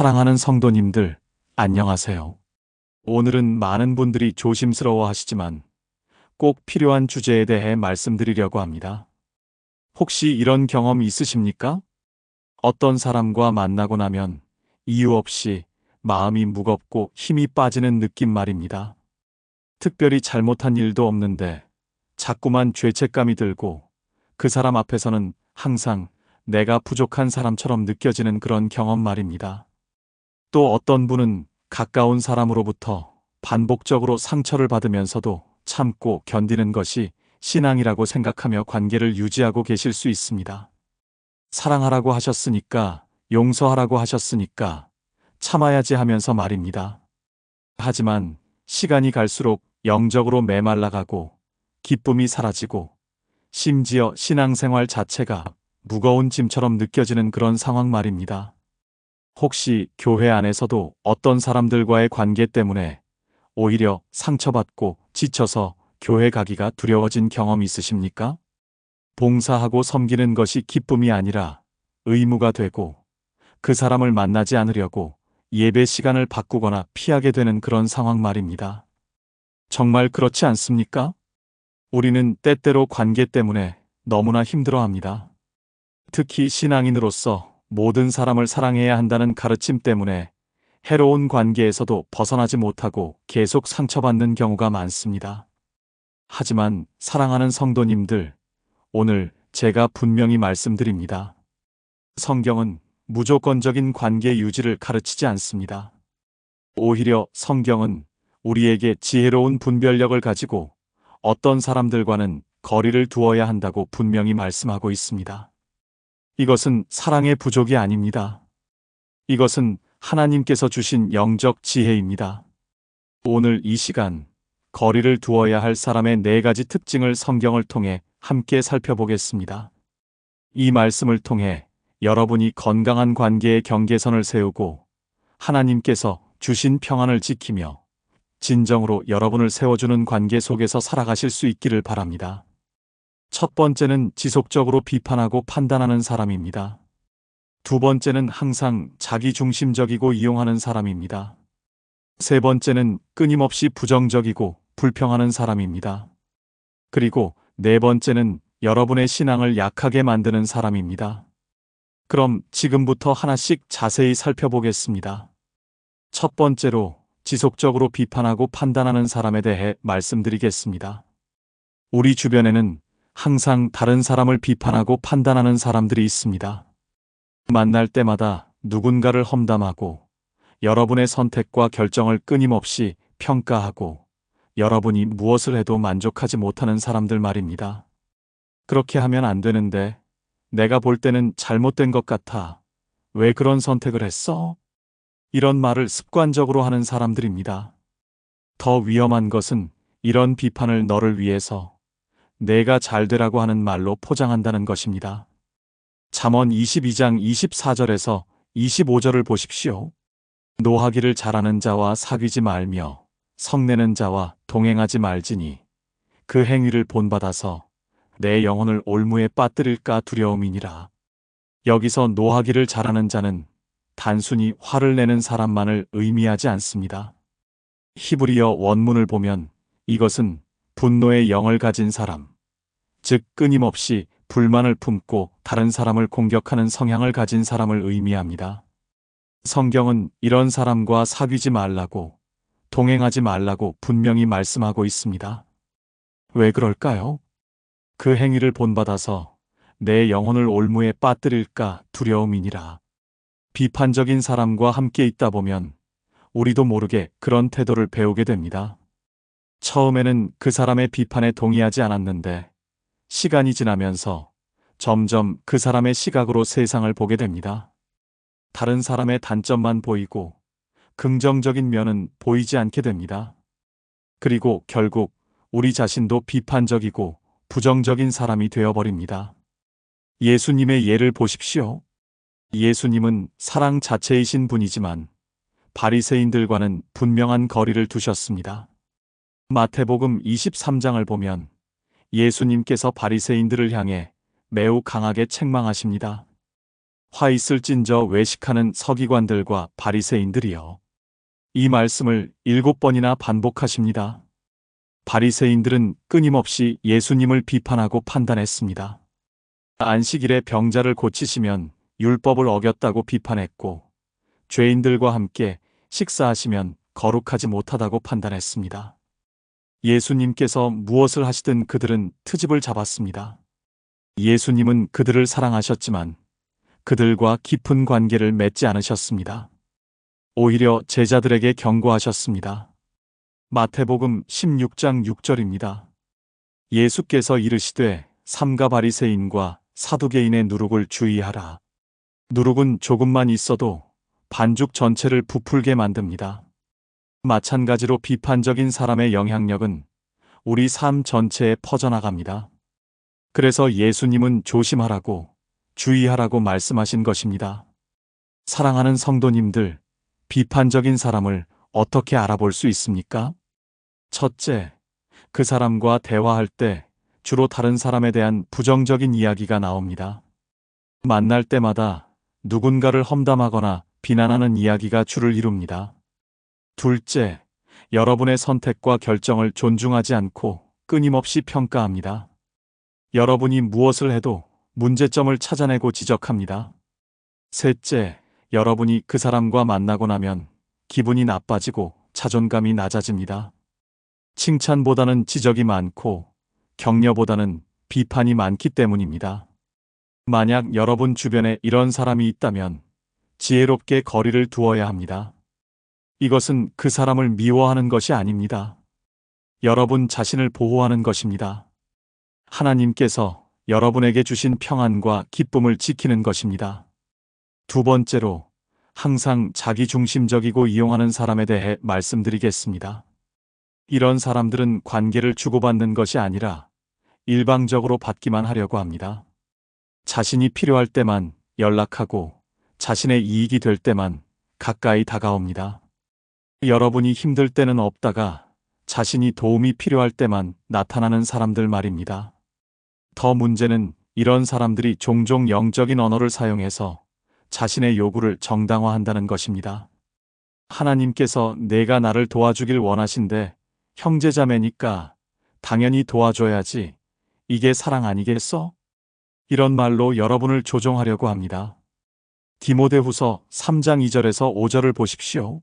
사랑하는 성도님들, 안녕하세요. 오늘은 많은 분들이 조심스러워 하시지만 꼭 필요한 주제에 대해 말씀드리려고 합니다. 혹시 이런 경험 있으십니까? 어떤 사람과 만나고 나면 이유 없이 마음이 무겁고 힘이 빠지는 느낌 말입니다. 특별히 잘못한 일도 없는데 자꾸만 죄책감이 들고 그 사람 앞에서는 항상 내가 부족한 사람처럼 느껴지는 그런 경험 말입니다. 또 어떤 분은 가까운 사람으로부터 반복적으로 상처를 받으면서도 참고 견디는 것이 신앙이라고 생각하며 관계를 유지하고 계실 수 있습니다. 사랑하라고 하셨으니까, 용서하라고 하셨으니까, 참아야지 하면서 말입니다. 하지만 시간이 갈수록 영적으로 메말라가고 기쁨이 사라지고 심지어 신앙생활 자체가 무거운 짐처럼 느껴지는 그런 상황 말입니다. 혹시 교회 안에서도 어떤 사람들과의 관계 때문에 오히려 상처받고 지쳐서 교회 가기가 두려워진 경험 있으십니까? 봉사하고 섬기는 것이 기쁨이 아니라 의무가 되고 그 사람을 만나지 않으려고 예배 시간을 바꾸거나 피하게 되는 그런 상황 말입니다. 정말 그렇지 않습니까? 우리는 때때로 관계 때문에 너무나 힘들어 합니다. 특히 신앙인으로서 모든 사람을 사랑해야 한다는 가르침 때문에 해로운 관계에서도 벗어나지 못하고 계속 상처받는 경우가 많습니다. 하지만 사랑하는 성도님들, 오늘 제가 분명히 말씀드립니다. 성경은 무조건적인 관계 유지를 가르치지 않습니다. 오히려 성경은 우리에게 지혜로운 분별력을 가지고 어떤 사람들과는 거리를 두어야 한다고 분명히 말씀하고 있습니다. 이것은 사랑의 부족이 아닙니다. 이것은 하나님께서 주신 영적 지혜입니다. 오늘 이 시간, 거리를 두어야 할 사람의 네 가지 특징을 성경을 통해 함께 살펴보겠습니다. 이 말씀을 통해 여러분이 건강한 관계의 경계선을 세우고 하나님께서 주신 평안을 지키며 진정으로 여러분을 세워주는 관계 속에서 살아가실 수 있기를 바랍니다. 첫 번째는 지속적으로 비판하고 판단하는 사람입니다. 두 번째는 항상 자기 중심적이고 이용하는 사람입니다. 세 번째는 끊임없이 부정적이고 불평하는 사람입니다. 그리고 네 번째는 여러분의 신앙을 약하게 만드는 사람입니다. 그럼 지금부터 하나씩 자세히 살펴보겠습니다. 첫 번째로 지속적으로 비판하고 판단하는 사람에 대해 말씀드리겠습니다. 우리 주변에는 항상 다른 사람을 비판하고 판단하는 사람들이 있습니다. 만날 때마다 누군가를 험담하고 여러분의 선택과 결정을 끊임없이 평가하고 여러분이 무엇을 해도 만족하지 못하는 사람들 말입니다. 그렇게 하면 안 되는데 내가 볼 때는 잘못된 것 같아. 왜 그런 선택을 했어? 이런 말을 습관적으로 하는 사람들입니다. 더 위험한 것은 이런 비판을 너를 위해서 내가 잘 되라고 하는 말로 포장한다는 것입니다. 잠언 22장 24절에서 25절을 보십시오. 노하기를 잘하는 자와 사귀지 말며 성내는 자와 동행하지 말지니 그 행위를 본받아서 내 영혼을 올무에 빠뜨릴까 두려움이니라. 여기서 노하기를 잘하는 자는 단순히 화를 내는 사람만을 의미하지 않습니다. 히브리어 원문을 보면 이것은 분노의 영을 가진 사람, 즉 끊임없이 불만을 품고 다른 사람을 공격하는 성향을 가진 사람을 의미합니다. 성경은 이런 사람과 사귀지 말라고, 동행하지 말라고 분명히 말씀하고 있습니다. 왜 그럴까요? 그 행위를 본받아서 내 영혼을 올무에 빠뜨릴까 두려움이니라. 비판적인 사람과 함께 있다 보면 우리도 모르게 그런 태도를 배우게 됩니다. 처음에는 그 사람의 비판에 동의하지 않았는데 시간이 지나면서 점점 그 사람의 시각으로 세상을 보게 됩니다. 다른 사람의 단점만 보이고 긍정적인 면은 보이지 않게 됩니다. 그리고 결국 우리 자신도 비판적이고 부정적인 사람이 되어버립니다. 예수님의 예를 보십시오. 예수님은 사랑 자체이신 분이지만 바리새인들과는 분명한 거리를 두셨습니다. 마태복음 23장을 보면 예수님께서 바리새인들을 향해 매우 강하게 책망하십니다. 화 있을진저 외식하는 서기관들과 바리새인들이여. 이 말씀을 일곱 번이나 반복하십니다. 바리새인들은 끊임없이 예수님을 비판하고 판단했습니다. 안식일에 병자를 고치시면 율법을 어겼다고 비판했고 죄인들과 함께 식사하시면 거룩하지 못하다고 판단했습니다. 예수님께서 무엇을 하시든 그들은 트집을 잡았습니다. 예수님은 그들을 사랑하셨지만 그들과 깊은 관계를 맺지 않으셨습니다. 오히려 제자들에게 경고하셨습니다. 마태복음 16장 6절입니다. 예수께서 이르시되 삼가 바리새인과 사두개인의 누룩을 주의하라. 누룩은 조금만 있어도 반죽 전체를 부풀게 만듭니다. 마찬가지로 비판적인 사람의 영향력은 우리 삶 전체에 퍼져나갑니다. 그래서 예수님은 조심하라고, 주의하라고 말씀하신 것입니다. 사랑하는 성도님들, 비판적인 사람을 어떻게 알아볼 수 있습니까? 첫째, 그 사람과 대화할 때 주로 다른 사람에 대한 부정적인 이야기가 나옵니다. 만날 때마다 누군가를 험담하거나 비난하는 이야기가 주를 이룹니다. 둘째, 여러분의 선택과 결정을 존중하지 않고 끊임없이 평가합니다. 여러분이 무엇을 해도 문제점을 찾아내고 지적합니다. 셋째, 여러분이 그 사람과 만나고 나면 기분이 나빠지고 자존감이 낮아집니다. 칭찬보다는 지적이 많고 격려보다는 비판이 많기 때문입니다. 만약 여러분 주변에 이런 사람이 있다면 지혜롭게 거리를 두어야 합니다. 이것은 그 사람을 미워하는 것이 아닙니다. 여러분 자신을 보호하는 것입니다. 하나님께서 여러분에게 주신 평안과 기쁨을 지키는 것입니다. 두 번째로, 항상 자기 중심적이고 이용하는 사람에 대해 말씀드리겠습니다. 이런 사람들은 관계를 주고받는 것이 아니라 일방적으로 받기만 하려고 합니다. 자신이 필요할 때만 연락하고 자신의 이익이 될 때만 가까이 다가옵니다. 여러분이 힘들 때는 없다가 자신이 도움이 필요할 때만 나타나는 사람들 말입니다. 더 문제는 이런 사람들이 종종 영적인 언어를 사용해서 자신의 요구를 정당화한다는 것입니다. 하나님께서 내가 나를 도와주길 원하신데 형제자매니까 당연히 도와줘야지. 이게 사랑 아니겠어? 이런 말로 여러분을 조종하려고 합니다. 디모데후서 3장 2절에서 5절을 보십시오.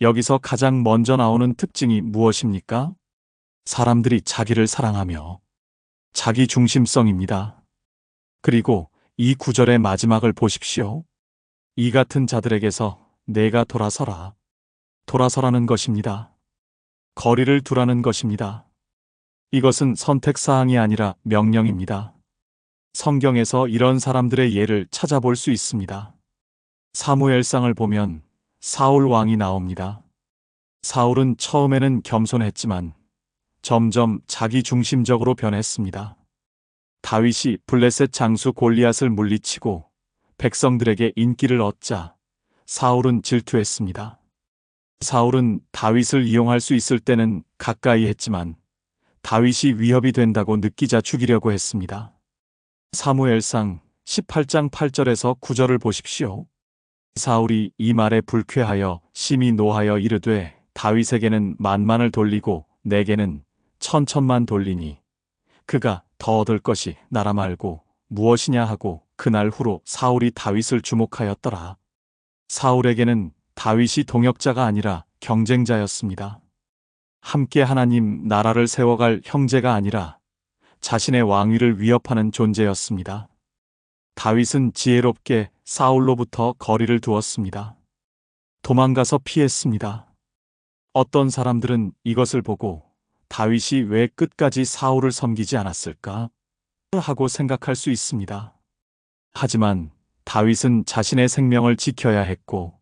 여기서 가장 먼저 나오는 특징이 무엇입니까? 사람들이 자기를 사랑하며 자기 중심성입니다. 그리고 이 구절의 마지막을 보십시오. 이 같은 자들에게서 내가 돌아서라. 돌아서라는 것입니다. 거리를 두라는 것입니다. 이것은 선택사항이 아니라 명령입니다. 성경에서 이런 사람들의 예를 찾아볼 수 있습니다. 사무엘상을 보면 사울 왕이 나옵니다. 사울은 처음에는 겸손했지만 점점 자기 중심적으로 변했습니다. 다윗이 블레셋 장수 골리앗을 물리치고 백성들에게 인기를 얻자 사울은 질투했습니다. 사울은 다윗을 이용할 수 있을 때는 가까이 했지만 다윗이 위협이 된다고 느끼자 죽이려고 했습니다. 사무엘상 18장 8절에서 9절을 보십시오. 사울이 이 말에 불쾌하여 심히 노하여 이르되 다윗에게는 만만을 돌리고 내게는 천천만 돌리니 그가 더 얻을 것이 나라 말고 무엇이냐 하고 그날 후로 사울이 다윗을 주목하였더라. 사울에게는 다윗이 동역자가 아니라 경쟁자였습니다. 함께 하나님 나라를 세워갈 형제가 아니라 자신의 왕위를 위협하는 존재였습니다. 다윗은 지혜롭게 사울로부터 거리를 두었습니다. 도망가서 피했습니다. 어떤 사람들은 이것을 보고 다윗이 왜 끝까지 사울을 섬기지 않았을까? 하고 생각할 수 있습니다. 하지만 다윗은 자신의 생명을 지켜야 했고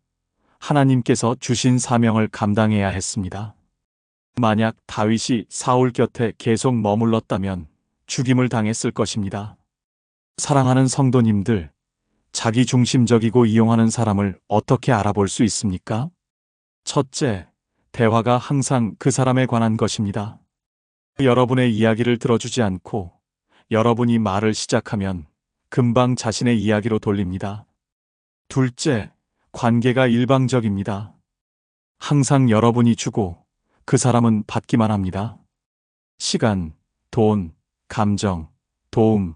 하나님께서 주신 사명을 감당해야 했습니다. 만약 다윗이 사울 곁에 계속 머물렀다면 죽임을 당했을 것입니다. 사랑하는 성도님들, 자기 중심적이고 이용하는 사람을 어떻게 알아볼 수 있습니까? 첫째, 대화가 항상 그 사람에 관한 것입니다. 여러분의 이야기를 들어주지 않고 여러분이 말을 시작하면 금방 자신의 이야기로 돌립니다. 둘째, 관계가 일방적입니다. 항상 여러분이 주고 그 사람은 받기만 합니다. 시간, 돈, 감정, 도움,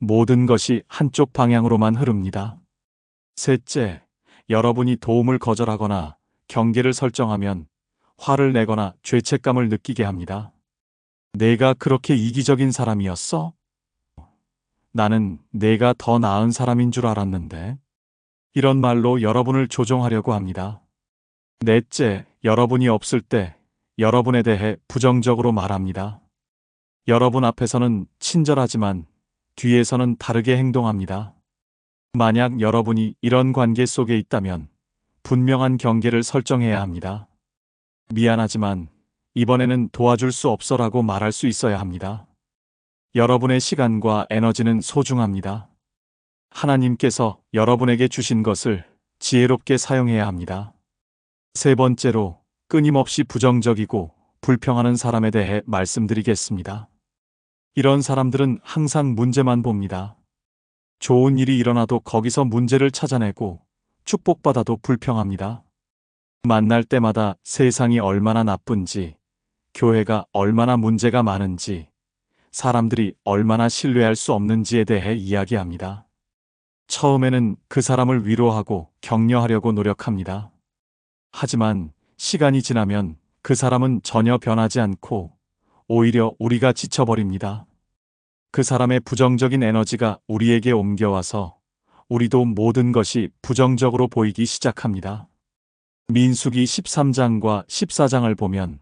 모든 것이 한쪽 방향으로만 흐릅니다. 셋째, 여러분이 도움을 거절하거나 경계를 설정하면 화를 내거나 죄책감을 느끼게 합니다. 내가 그렇게 이기적인 사람이었어? 나는 내가 더 나은 사람인 줄 알았는데. 이런 말로 여러분을 조종하려고 합니다. 넷째, 여러분이 없을 때 여러분에 대해 부정적으로 말합니다. 여러분 앞에서는 친절하지만 뒤에서는 다르게 행동합니다. 만약 여러분이 이런 관계 속에 있다면 분명한 경계를 설정해야 합니다. 미안하지만 이번에는 도와줄 수 없어라고 말할 수 있어야 합니다. 여러분의 시간과 에너지는 소중합니다. 하나님께서 여러분에게 주신 것을 지혜롭게 사용해야 합니다. 세 번째로 끊임없이 부정적이고 불평하는 사람에 대해 말씀드리겠습니다. 이런 사람들은 항상 문제만 봅니다. 좋은 일이 일어나도 거기서 문제를 찾아내고 축복받아도 불평합니다. 만날 때마다 세상이 얼마나 나쁜지, 교회가 얼마나 문제가 많은지, 사람들이 얼마나 신뢰할 수 없는지에 대해 이야기합니다. 처음에는 그 사람을 위로하고 격려하려고 노력합니다. 하지만 시간이 지나면 그 사람은 전혀 변하지 않고 오히려 우리가 지쳐버립니다. 그 사람의 부정적인 에너지가 우리에게 옮겨와서 우리도 모든 것이 부정적으로 보이기 시작합니다. 민수기 13장과 14장을 보면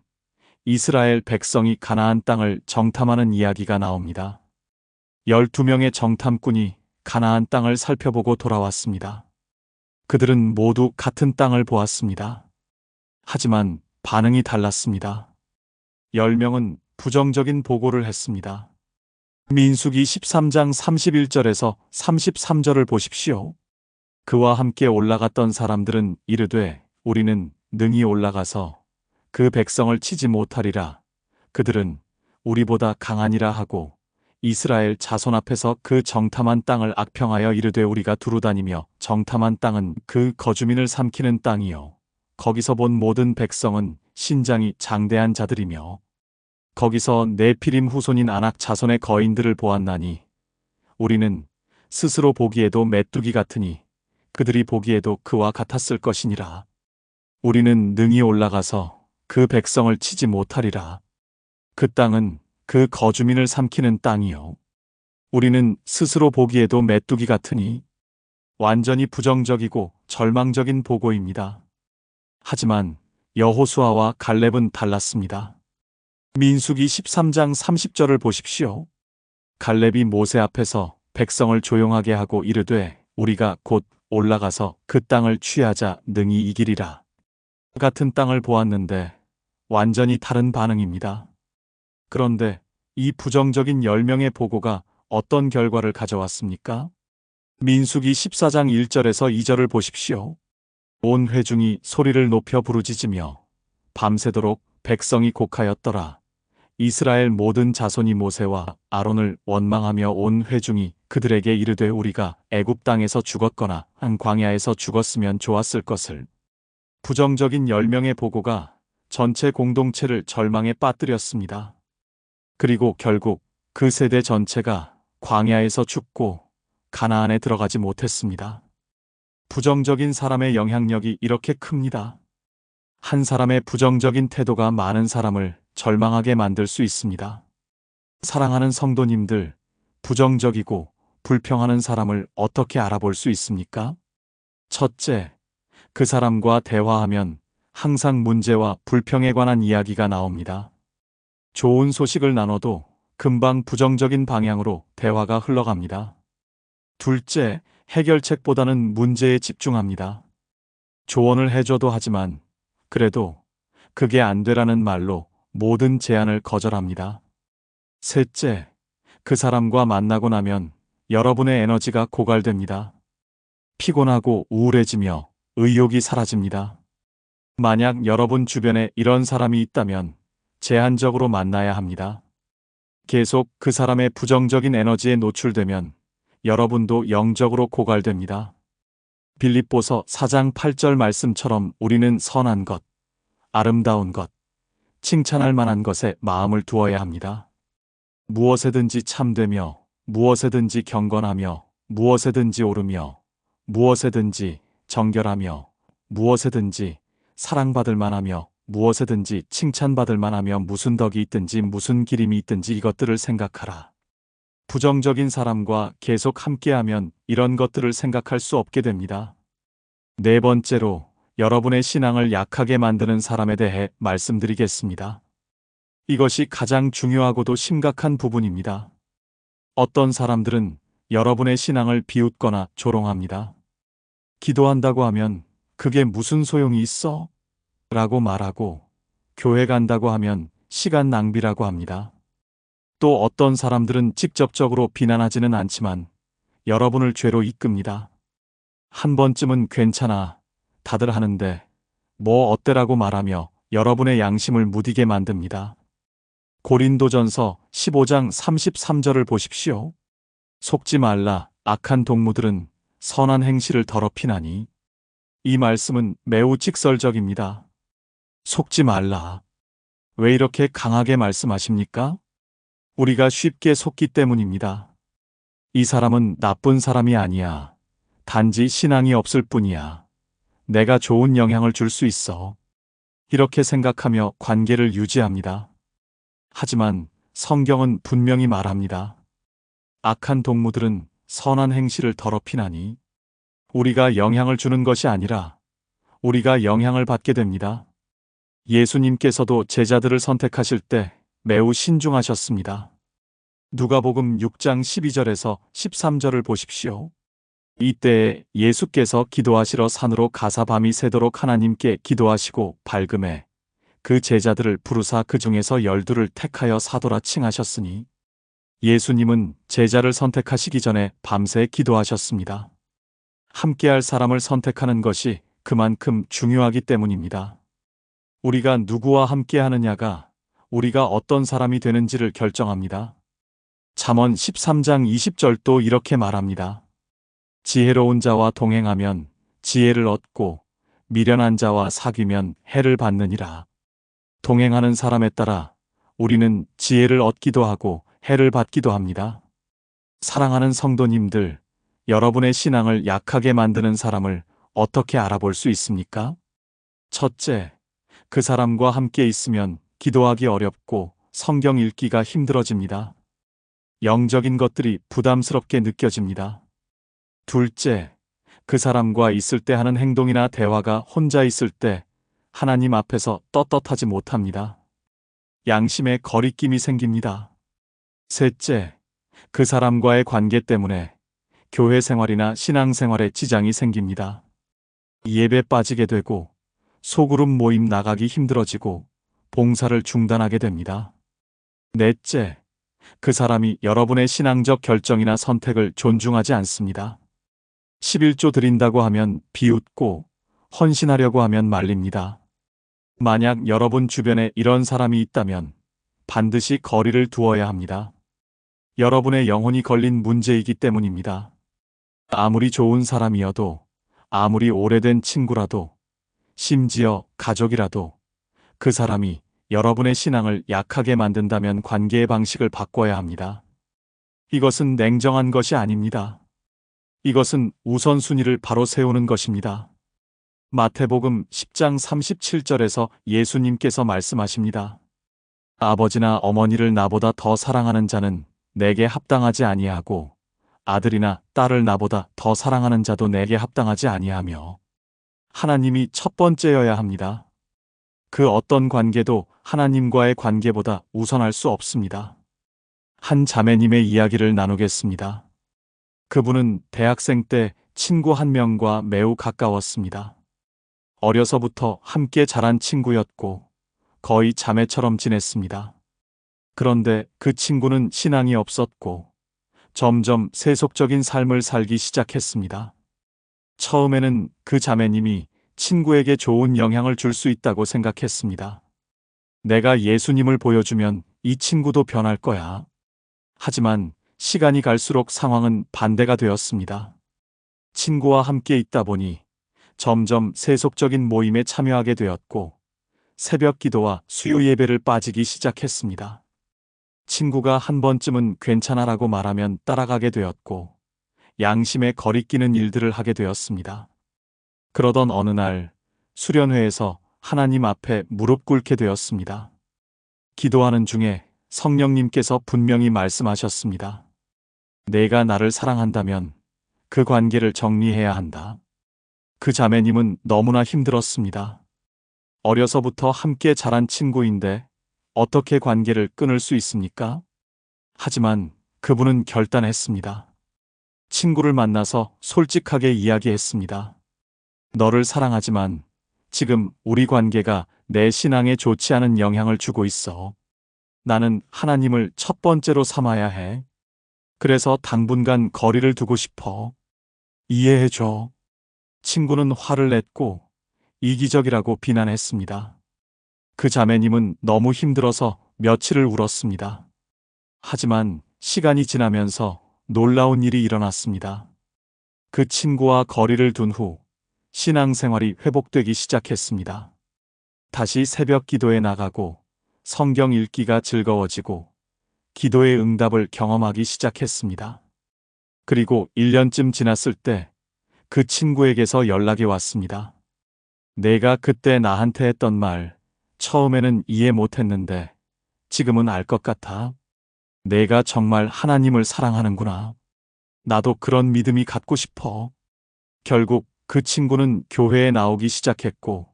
이스라엘 백성이 가나안 땅을 정탐하는 이야기가 나옵니다. 12명의 정탐꾼이 가나안 땅을 살펴보고 돌아왔습니다. 그들은 모두 같은 땅을 보았습니다. 하지만 반응이 달랐습니다. 10명은 부정적인 보고를 했습니다. 민수기 13장 31절에서 33절을 보십시오. 그와 함께 올라갔던 사람들은 이르되 우리는 능히 올라가서 그 백성을 치지 못하리라. 그들은 우리보다 강하니라 하고 이스라엘 자손 앞에서 그 정탐한 땅을 악평하여 이르되 우리가 두루 다니며 정탐한 땅은 그 거주민을 삼키는 땅이요. 거기서 본 모든 백성은 신장이 장대한 자들이며 거기서 네피림 후손인 아낙 자손의 거인들을 보았나니 우리는 스스로 보기에도 메뚜기 같으니 그들이 보기에도 그와 같았을 것이니라. 우리는 능히 올라가서 그 백성을 치지 못하리라. 그 땅은 그 거주민을 삼키는 땅이요. 우리는 스스로 보기에도 메뚜기 같으니 완전히 부정적이고 절망적인 보고입니다. 하지만 여호수아와 갈렙은 달랐습니다. 민수기 13장 30절을 보십시오. 갈렙이 모세 앞에서 백성을 조용하게 하고 이르되 우리가 곧 올라가서 그 땅을 취하자 능히 이기리라. 같은 땅을 보았는데 완전히 다른 반응입니다. 그런데 이 부정적인 10명의 보고가 어떤 결과를 가져왔습니까? 민수기 14장 1절에서 2절을 보십시오. 온 회중이 소리를 높여 부르짖으며 밤새도록 백성이 곡하였더라. 이스라엘 모든 자손이 모세와 아론을 원망하며 온 회중이 그들에게 이르되 우리가 애굽 땅에서 죽었거나 한 광야에서 죽었으면 좋았을 것을. 부정적인 열명의 보고가 전체 공동체를 절망에 빠뜨렸습니다. 그리고 결국 그 세대 전체가 광야에서 죽고 가나안에 들어가지 못했습니다. 부정적인 사람의 영향력이 이렇게 큽니다. 한 사람의 부정적인 태도가 많은 사람을 절망하게 만들 수 있습니다. 사랑하는 성도님들, 부정적이고 불평하는 사람을 어떻게 알아볼 수 있습니까? 첫째, 그 사람과 대화하면 항상 문제와 불평에 관한 이야기가 나옵니다. 좋은 소식을 나눠도 금방 부정적인 방향으로 대화가 흘러갑니다. 둘째, 해결책보다는 문제에 집중합니다. 조언을 해줘도 하지만 그래도 그게 안 되라는 말로 모든 제안을 거절합니다. 셋째, 그 사람과 만나고 나면 여러분의 에너지가 고갈됩니다. 피곤하고 우울해지며 의욕이 사라집니다. 만약 여러분 주변에 이런 사람이 있다면 제한적으로 만나야 합니다. 계속 그 사람의 부정적인 에너지에 노출되면 여러분도 영적으로 고갈됩니다. 빌립보서 4장 8절 말씀처럼 우리는 선한 것, 아름다운 것, 칭찬할 만한 것에 마음을 두어야 합니다. 무엇에든지 참되며, 무엇에든지 경건하며, 무엇에든지 오르며, 무엇에든지 정결하며, 무엇에든지 사랑받을 만하며, 무엇에든지 칭찬받을 만하며 무슨 덕이 있든지 무슨 기림이 있든지 이것들을 생각하라. 부정적인 사람과 계속 함께하면 이런 것들을 생각할 수 없게 됩니다. 네 번째로 여러분의 신앙을 약하게 만드는 사람에 대해 말씀드리겠습니다. 이것이 가장 중요하고도 심각한 부분입니다. 어떤 사람들은 여러분의 신앙을 비웃거나 조롱합니다. 기도한다고 하면 그게 무슨 소용이 있어? 라고 말하고 교회 간다고 하면 시간 낭비라고 합니다. 또 어떤 사람들은 직접적으로 비난하지는 않지만 여러분을 죄로 이끕니다. 한 번쯤은 괜찮아. 다들 하는데 뭐 어때라고 말하며 여러분의 양심을 무디게 만듭니다. 고린도전서 15장 33절을 보십시오. 속지 말라. 악한 동무들은 선한 행실을 더럽히나니. 이 말씀은 매우 직설적입니다. 속지 말라. 왜 이렇게 강하게 말씀하십니까? 우리가 쉽게 속기 때문입니다. 이 사람은 나쁜 사람이 아니야. 단지 신앙이 없을 뿐이야. 내가 좋은 영향을 줄 수 있어. 이렇게 생각하며 관계를 유지합니다. 하지만 성경은 분명히 말합니다. 악한 동무들은 선한 행실을 더럽히나니 우리가 영향을 주는 것이 아니라 우리가 영향을 받게 됩니다. 예수님께서도 제자들을 선택하실 때 매우 신중하셨습니다. 누가복음 6장 12절에서 13절을 보십시오. 이때에 예수께서 기도하시러 산으로 가사 밤이 새도록 하나님께 기도하시고 밝음에 그 제자들을 부르사 그 중에서 열두를 택하여 사도라 칭하셨으니 예수님은 제자를 선택하시기 전에 밤새 기도하셨습니다. 함께할 사람을 선택하는 것이 그만큼 중요하기 때문입니다. 우리가 누구와 함께 하느냐가 우리가 어떤 사람이 되는지를 결정합니다. 잠언 13장 20절도 이렇게 말합니다. 지혜로운 자와 동행하면 지혜를 얻고 미련한 자와 사귀면 해를 받느니라. 동행하는 사람에 따라 우리는 지혜를 얻기도 하고 해를 받기도 합니다. 사랑하는 성도님들, 여러분의 신앙을 약하게 만드는 사람을 어떻게 알아볼 수 있습니까? 첫째, 그 사람과 함께 있으면 기도하기 어렵고 성경 읽기가 힘들어집니다. 영적인 것들이 부담스럽게 느껴집니다. 둘째, 그 사람과 있을 때 하는 행동이나 대화가 혼자 있을 때 하나님 앞에서 떳떳하지 못합니다. 양심에 거리낌이 생깁니다. 셋째, 그 사람과의 관계 때문에 교회 생활이나 신앙 생활에 지장이 생깁니다. 예배 빠지게 되고 소그룹 모임 나가기 힘들어지고 봉사를 중단하게 됩니다. 넷째, 그 사람이 여러분의 신앙적 결정이나 선택을 존중하지 않습니다. 11조 드린다고 하면 비웃고 헌신하려고 하면 말립니다. 만약 여러분 주변에 이런 사람이 있다면 반드시 거리를 두어야 합니다. 여러분의 영혼이 걸린 문제이기 때문입니다. 아무리 좋은 사람이어도, 아무리 오래된 친구라도, 심지어 가족이라도 그 사람이 여러분의 신앙을 약하게 만든다면 관계의 방식을 바꿔야 합니다. 이것은 냉정한 것이 아닙니다. 이것은 우선순위를 바로 세우는 것입니다. 마태복음 10장 37절에서 예수님께서 말씀하십니다. 아버지나 어머니를 나보다 더 사랑하는 자는 내게 합당하지 아니하고 아들이나 딸을 나보다 더 사랑하는 자도 내게 합당하지 아니하며 하나님이 첫 번째여야 합니다. 그 어떤 관계도 하나님과의 관계보다 우선할 수 없습니다. 한 자매님의 이야기를 나누겠습니다. 그분은 대학생 때 친구 한 명과 매우 가까웠습니다. 어려서부터 함께 자란 친구였고 거의 자매처럼 지냈습니다. 그런데 그 친구는 신앙이 없었고 점점 세속적인 삶을 살기 시작했습니다. 처음에는 그 자매님이 친구에게 좋은 영향을 줄 수 있다고 생각했습니다. 내가 예수님을 보여주면 이 친구도 변할 거야. 하지만 시간이 갈수록 상황은 반대가 되었습니다. 친구와 함께 있다 보니 점점 세속적인 모임에 참여하게 되었고 새벽 기도와 수요 예배를 빠지기 시작했습니다. 친구가 한 번쯤은 괜찮아라고 말하면 따라가게 되었고 양심에 거리끼는 일들을 하게 되었습니다. 그러던 어느 날 수련회에서 하나님 앞에 무릎 꿇게 되었습니다. 기도하는 중에 성령님께서 분명히 말씀하셨습니다. 내가 나를 사랑한다면 그 관계를 정리해야 한다. 그 자매님은 너무나 힘들었습니다. 어려서부터 함께 자란 친구인데 어떻게 관계를 끊을 수 있습니까? 하지만 그분은 결단했습니다. 친구를 만나서 솔직하게 이야기했습니다. 너를 사랑하지만 지금 우리 관계가 내 신앙에 좋지 않은 영향을 주고 있어. 나는 하나님을 첫 번째로 삼아야 해. 그래서 당분간 거리를 두고 싶어. 이해해줘. 친구는 화를 냈고 이기적이라고 비난했습니다. 그 자매님은 너무 힘들어서 며칠을 울었습니다. 하지만 시간이 지나면서 놀라운 일이 일어났습니다. 그 친구와 거리를 둔 후 신앙생활이 회복되기 시작했습니다. 다시 새벽 기도에 나가고 성경 읽기가 즐거워지고 기도의 응답을 경험하기 시작했습니다. 그리고 1년쯤 지났을 때 그 친구에게서 연락이 왔습니다. 내가 그때 나한테 했던 말 처음에는 이해 못했는데 지금은 알 것 같아. 내가 정말 하나님을 사랑하는구나. 나도 그런 믿음이 갖고 싶어. 결국 그 친구는 교회에 나오기 시작했고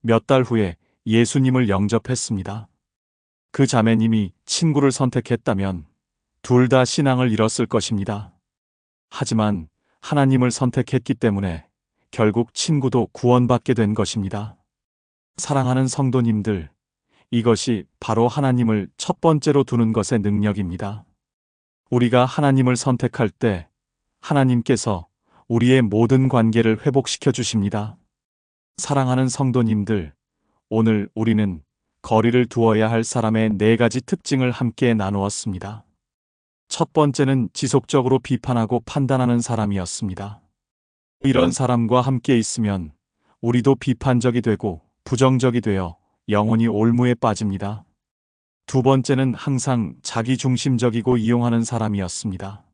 몇 달 후에 예수님을 영접했습니다. 그 자매님이 친구를 선택했다면 둘 다 신앙을 잃었을 것입니다. 하지만 하나님을 선택했기 때문에 결국 친구도 구원받게 된 것입니다. 사랑하는 성도님들, 이것이 바로 하나님을 첫 번째로 두는 것의 능력입니다. 우리가 하나님을 선택할 때 하나님께서 우리의 모든 관계를 회복시켜 주십니다. 사랑하는 성도님들, 오늘 우리는 거리를 두어야 할 사람의 네 가지 특징을 함께 나누었습니다. 첫 번째는 지속적으로 비판하고 판단하는 사람이었습니다. 이런 사람과 함께 있으면 우리도 비판적이 되고 부정적이 되어 영혼이 올무에 빠집니다. 두 번째는 항상 자기 중심적이고 이용하는 사람이었습니다.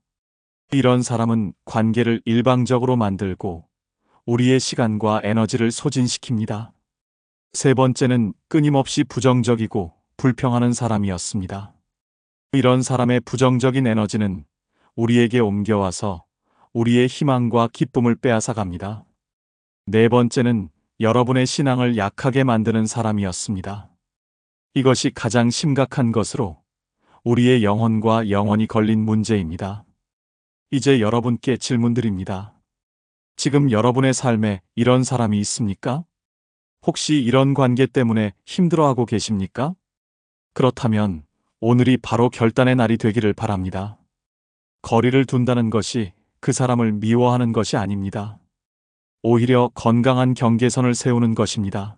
이런 사람은 관계를 일방적으로 만들고 우리의 시간과 에너지를 소진시킵니다. 세 번째는 끊임없이 부정적이고 불평하는 사람이었습니다. 이런 사람의 부정적인 에너지는 우리에게 옮겨와서 우리의 희망과 기쁨을 빼앗아 갑니다. 네 번째는 여러분의 신앙을 약하게 만드는 사람이었습니다. 이것이 가장 심각한 것으로 우리의 영혼과 영혼이 걸린 문제입니다. 이제 여러분께 질문드립니다. 지금 여러분의 삶에 이런 사람이 있습니까? 혹시 이런 관계 때문에 힘들어하고 계십니까? 그렇다면 오늘이 바로 결단의 날이 되기를 바랍니다. 거리를 둔다는 것이 그 사람을 미워하는 것이 아닙니다. 오히려 건강한 경계선을 세우는 것입니다.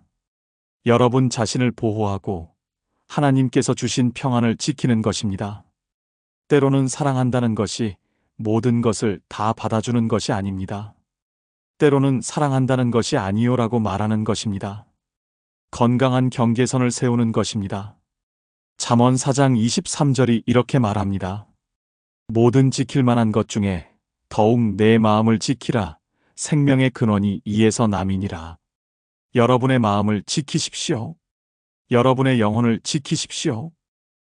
여러분 자신을 보호하고 하나님께서 주신 평안을 지키는 것입니다. 때로는 사랑한다는 것이 모든 것을 다 받아주는 것이 아닙니다. 때로는 사랑한다는 것이 아니요라고 말하는 것입니다. 건강한 경계선을 세우는 것입니다. 잠언 4장 23절이 이렇게 말합니다. 모든 지킬 만한 것 중에 더욱 내 마음을 지키라. 생명의 근원이 이에서 남이니라. 여러분의 마음을 지키십시오. 여러분의 영혼을 지키십시오.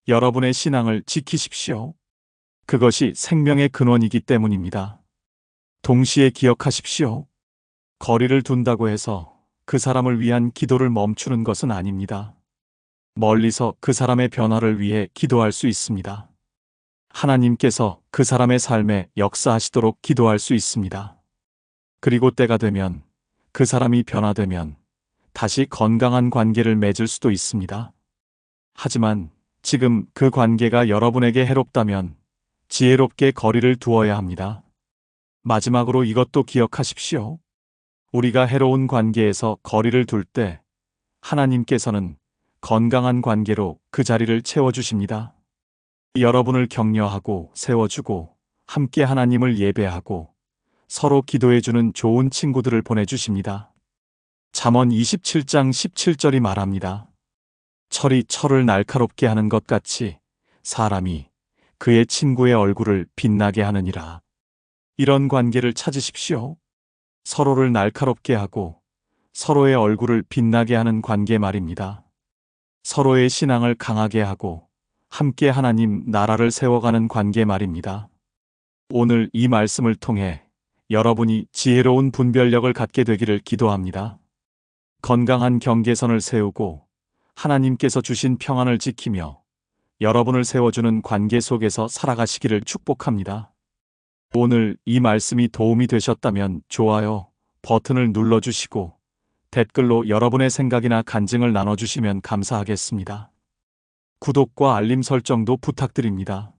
여러분의 신앙을 지키십시오. 그것이 생명의 근원이기 때문입니다. 동시에 기억하십시오. 거리를 둔다고 해서 그 사람을 위한 기도를 멈추는 것은 아닙니다. 멀리서 그 사람의 변화를 위해 기도할 수 있습니다. 하나님께서 그 사람의 삶에 역사하시도록 기도할 수 있습니다. 그리고 때가 되면 그 사람이 변화되면 다시 건강한 관계를 맺을 수도 있습니다. 하지만 지금 그 관계가 여러분에게 해롭다면 지혜롭게 거리를 두어야 합니다. 마지막으로 이것도 기억하십시오. 우리가 해로운 관계에서 거리를 둘 때 하나님께서는 건강한 관계로 그 자리를 채워주십니다. 여러분을 격려하고 세워주고 함께 하나님을 예배하고 서로 기도해주는 좋은 친구들을 보내주십니다. 잠언 27장 17절이 말합니다. 철이 철을 날카롭게 하는 것 같이 사람이 그의 친구의 얼굴을 빛나게 하느니라. 이런 관계를 찾으십시오. 서로를 날카롭게 하고 서로의 얼굴을 빛나게 하는 관계 말입니다. 서로의 신앙을 강하게 하고 함께 하나님 나라를 세워가는 관계 말입니다. 오늘 이 말씀을 통해 여러분이 지혜로운 분별력을 갖게 되기를 기도합니다. 건강한 경계선을 세우고 하나님께서 주신 평안을 지키며 여러분을 세워주는 관계 속에서 살아가시기를 축복합니다. 오늘 이 말씀이 도움이 되셨다면 좋아요 버튼을 눌러주시고 댓글로 여러분의 생각이나 간증을 나눠주시면 감사하겠습니다. 구독과 알림 설정도 부탁드립니다.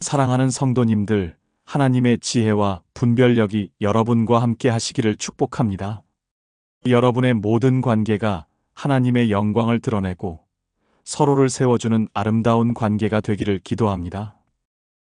사랑하는 성도님들, 하나님의 지혜와 분별력이 여러분과 함께 하시기를 축복합니다. 여러분의 모든 관계가 하나님의 영광을 드러내고 서로를 세워주는 아름다운 관계가 되기를 기도합니다.